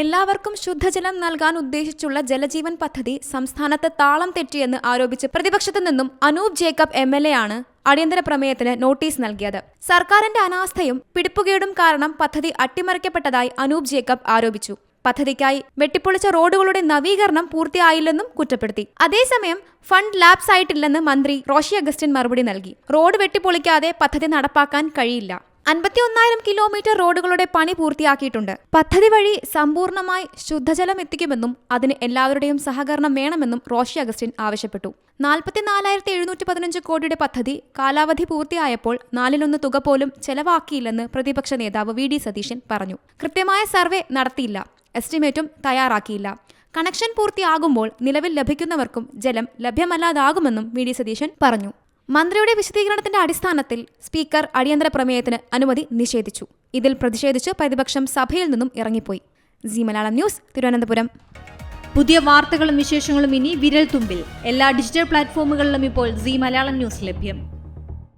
എല്ലാവർക്കും ശുദ്ധജലം നൽകാൻ ഉദ്ദേശിച്ചുള്ള ജലജീവൻ പദ്ധതി സംസ്ഥാനത്ത് താളം തെറ്റിയെന്ന് ആരോപിച്ച് പ്രതിപക്ഷത്തു നിന്നും Anoop Jacob M L A ആണ് അടിയന്തര പ്രമേയത്തിന് നോട്ടീസ് നൽകിയത്. സർക്കാരിന്റെ അനാസ്ഥയും പിടിപ്പുകേടും കാരണം പദ്ധതി അട്ടിമറിക്കപ്പെട്ടതായി അനൂപ് ജേക്കബ് ആരോപിച്ചു. പദ്ധതിക്കായി വെട്ടിപ്പൊളിച്ച റോഡുകളുടെ നവീകരണം പൂർത്തിയായില്ലെന്നും കുറ്റപ്പെടുത്തി. അതേസമയം ഫണ്ട് ലാപ്സ് ആയിട്ടില്ലെന്ന് മന്ത്രി റോഷി അഗസ്റ്റിൻ മറുപടി നൽകി. റോഡ് വെട്ടിപ്പൊളിക്കാതെ പദ്ധതി നടപ്പാക്കാൻ കഴിയില്ല. അൻപത്തിയൊന്നായിരം കിലോമീറ്റർ റോഡുകളുടെ പണി പൂർത്തിയാക്കിയിട്ടുണ്ട്. പദ്ധതി വഴി സമ്പൂർണമായി ശുദ്ധജലം എത്തിക്കുമെന്നും അതിന് എല്ലാവരുടെയും സഹകരണം വേണമെന്നും റോഷി അഗസ്റ്റിൻ ആവശ്യപ്പെട്ടു. നാൽപ്പത്തിനാലായിരത്തി എഴുന്നൂറ്റി പതിനഞ്ച് കോടിയുടെ പദ്ധതി കാലാവധി പൂർത്തിയായപ്പോൾ നാലിലൊന്ന് തുക പോലും ചെലവാക്കിയില്ലെന്ന് പ്രതിപക്ഷ നേതാവ് വി ഡി സതീശൻ പറഞ്ഞു. കൃത്യമായ സർവേ നടത്തിയില്ല എസ്റ്റിമേറ്റും തയ്യാറാക്കിയില്ല. കണക്ഷൻ പൂർത്തിയാകുമ്പോൾ നിലവിൽ ലഭിക്കുന്നവർക്കും ജലം ലഭ്യമല്ലാതാകുമെന്നും വി ഡി സതീശൻ പറഞ്ഞു. മന്ത്രിയുടെ വിശദീകരണത്തിന്റെ അടിസ്ഥാനത്തിൽ സ്പീക്കർ അടിയന്തര പ്രമേയത്തിന് അനുമതി നിഷേധിച്ചു. ഇതിൽ പ്രതിഷേധിച്ച് പ്രതിപക്ഷം സഭയിൽ നിന്നും ഇറങ്ങിപ്പോയി. ജി മലയാളം ന്യൂസ് തിരുവനന്തപുരം. പുതിയ വാർത്തകളും വിശേഷങ്ങളും ഇനി വിരൽ തുമ്പിൽ. എല്ലാ ഡിജിറ്റൽ പ്ലാറ്റ്ഫോമുകളിലും ഇപ്പോൾ സി മലയാളം ന്യൂസ് ലഭ്യം.